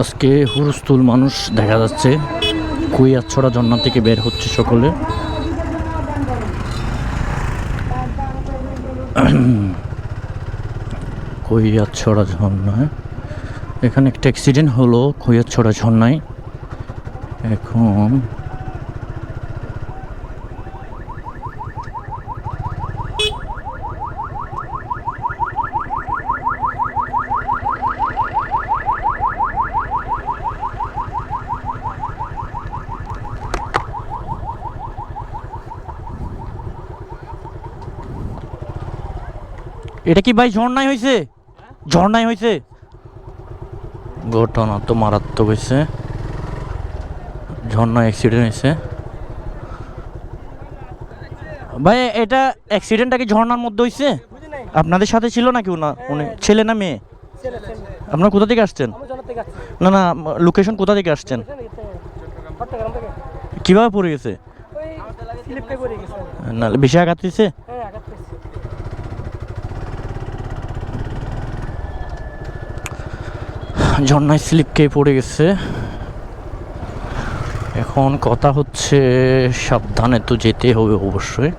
আজকে হুরস্থুল মানুষ দেখা যাচ্ছে। কুইয়াছড়া ঝর্ণা থেকে বের হচ্ছে সকলে। কুইয়াছড়া ঝর্ণায়। এখানে একটা অ্যাক্সিডেন্ট হলো কুইয়াছড়া ঝর্ণায়। এখন এটা কি ভাই ঝর্ণায় হয়েছে ঝর্ণায় হয়েছে ঘটনা তো মারাত্মক হয়েছে ঝর্ণায় অ্যাক্সিডেন্ট হয়েছে ভাই এটা অ্যাক্সিডেন্টটা কি ঝর্ণার মধ্যে হয়েছে আপনাদের সাথে ছিল নাকি উনা উনি ছেলে না মেয়ে? ছেলে ছেলে আপনারা কোথা থেকে আসছেন? না না লোকেশন কোথা থেকে আসছেন? কীভাবে পড়ে গেছে? না বেশি আঘাত দিয়েছে হ্যাঁ আঘাত পেয়েছি ঝর্ণায় স্লিপ খেয়ে পড়ে গেছে। এখন কথা হচ্ছে, সাবধানে তো যেতে হবে অবশ্যই।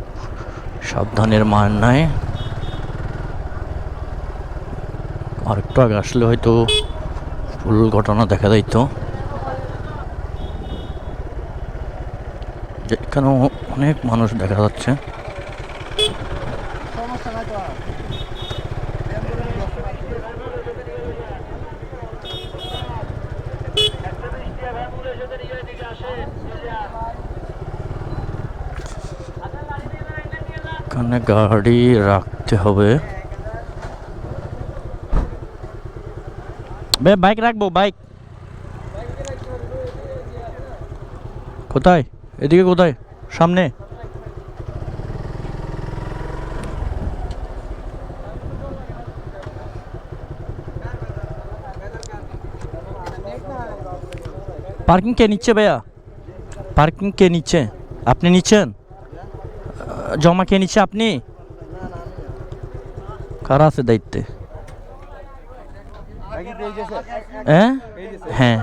সাবধানের মান নাই। আর একটু আগে আসলে হয়তো ফুল ঘটনা দেখা যাইতো এখানে অনেক মানুষ দেখা যাচ্ছে। এখানে গাড়ি রাখতে হবে। বাইক রাখব বাইক কোথায়? এদিকে কোথায়? সামনে। পার্কিং কে নিচ্ছে ভাইয়া পার্কিং কে নিচ্ছে আপনি নিচ্ছেন জমা কে নিচ্ছে আপনি কারা আছে দায়িত্বে হ্যাঁ হ্যাঁ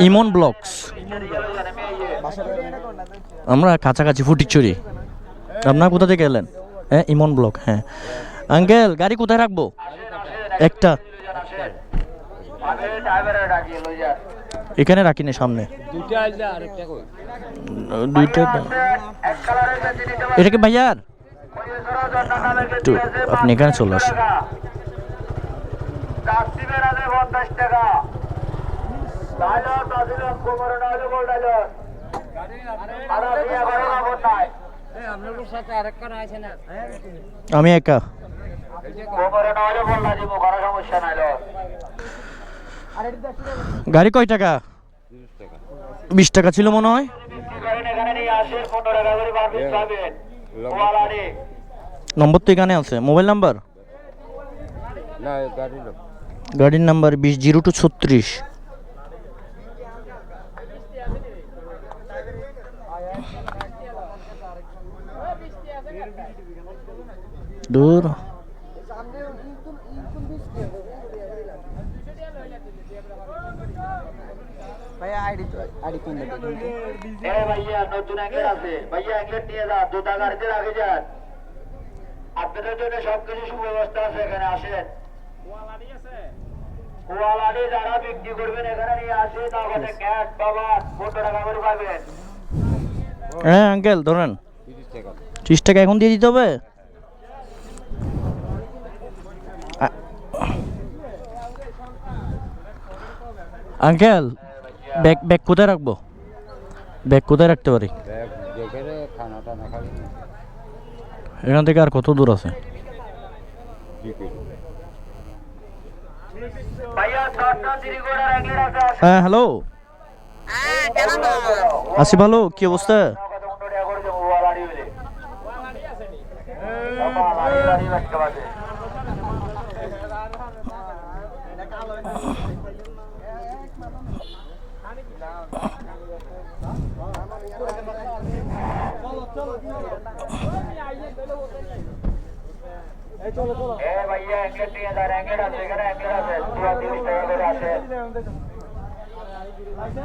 ইমন ব্লকস আমরা কাছাকাছি ফুটিচুরি আপনার কোথা থেকে এলেন হ্যাঁ ইমন ব্লক হ্যাঁ আঙ্কেল গাড়ি কোথায় রাখব একটা এখানে রাখি না সামনে। দুইটা এটা কি ভাইয়ার একটু আপনি এখানে চলে আসুন। আমি একা। গাড়ি কয় টাকা? বিশ টাকা ছিল মনে হয়। নম্বর তো এখানে আছে। Mobile number? গাড়ির নাম্বার বিশ জিরো টু ছত্রিশ। দূর ভাই কোন ভাইয়া নতুন অ্যাঙ্গেল আছে। ভাইয়া অ্যাঙ্গেল নিয়ে যান দুটা গাড়িতে রাখে যান। আপনাদের জন্য সবকিছু সুব্যবস্থা আছে এখানে আসেন। যারা বিক্রি করবেন এখানে নিয়ে আসে। তাহলে ক্যাশ পাবেন পনেরো টাকা করে পাবেন? হ্যাঁ আঙ্কেল ধরেন। ত্রিশ টাকা। এখন দিয়ে দিতে হবে? আঙ্কেল ব্যাগ ব্যাগ কোথায় রাখব? ব্যাগ কোথায় রাখতে পারি? এখান থেকে আর কত দূর আছে। হ্যাঁ হ্যালো। আছি ভালো কি অবস্থা কত পনেরো টাকা করে দেবো ওয়ালাডি হলে ওয়ালাডি গাড়ি রাখতে পারবে এ ভাইয়া অ্যাঙ্গেল নিয়ে যান অ্যাঙ্গেল আছে